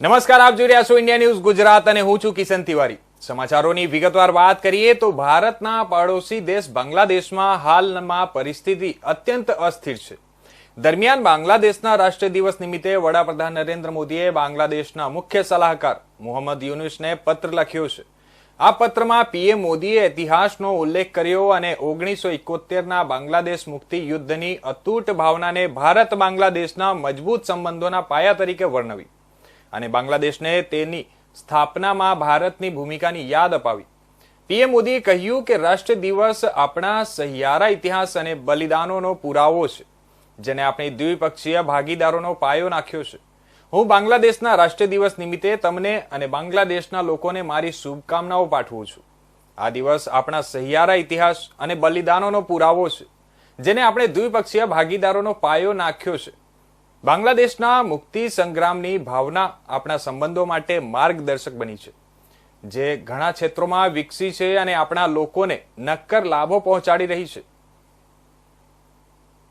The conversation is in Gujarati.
નમસ્કાર, આપ જોઈ રહ્યા છો ઇન્ડિયા ન્યૂઝ ગુજરાત અને હું છું કિશન તિવારી. સમાચારોની વિગતવાર વાત કરીએ તો ભારતના પડોશી દેશ બાંગ્લાદેશમાં હાલમાં પરિસ્થિતિ અત્યંત અસ્થિર છે. દરમિયાન બાંગ્લાદેશના રાષ્ટ્રીય દિવસ નિમિત્તે વડાપ્રધાન નરેન્દ્ર મોદીએ બાંગ્લાદેશના મુખ્ય સલાહકાર મોહમ્મદ યુનુસને પત્ર લખ્યો છે. આ પત્રમાં પીએમ મોદીએ ઇતિહાસનો ઉલ્લેખ કર્યો અને ઓગણીસો ઇકોતેરના બાંગ્લાદેશ મુક્તિ યુદ્ધની અતૂટ ભાવનાને ભારત બાંગ્લાદેશના મજબૂત સંબંધોના પાયા તરીકે વર્ણવી. અને બાંગ્લાદેશને તેની સ્થાપનામાં ભારતની ભૂમિકાની યાદ અપાવી. પીએમ મોદીએ કહ્યું કે રાષ્ટ્ર દિવસ આપણા સહિયારા ઇતિહાસ અને બલિદાનોનો પુરાવો છે, જેને આપણી દ્વિપક્ષીય ભાગીદારોનો પાયો નાખ્યો છે. હું બાંગ્લાદેશના રાષ્ટ્ર દિવસ નિમિત્તે તમને અને બાંગ્લાદેશના લોકોને મારી શુભકામનાઓ પાઠવું છું. આ દિવસ આપણા સહિયારા ઇતિહાસ અને બલિદાનોનો પુરાવો છે, જેને આપણે દ્વિપક્ષીય ભાગીદારોનો પાયો નાખ્યો છે. બાંગ્લાદેશના મુક્તિ સંગ્રામની ભાવના આપણા સંબંધો માટે માર્ગદર્શક બની છે. જે ઘણા ક્ષેત્રોમાં વિકસી છે અને આપણા લોકોને નક્કર લાભો પહોંચાડી રહી છે.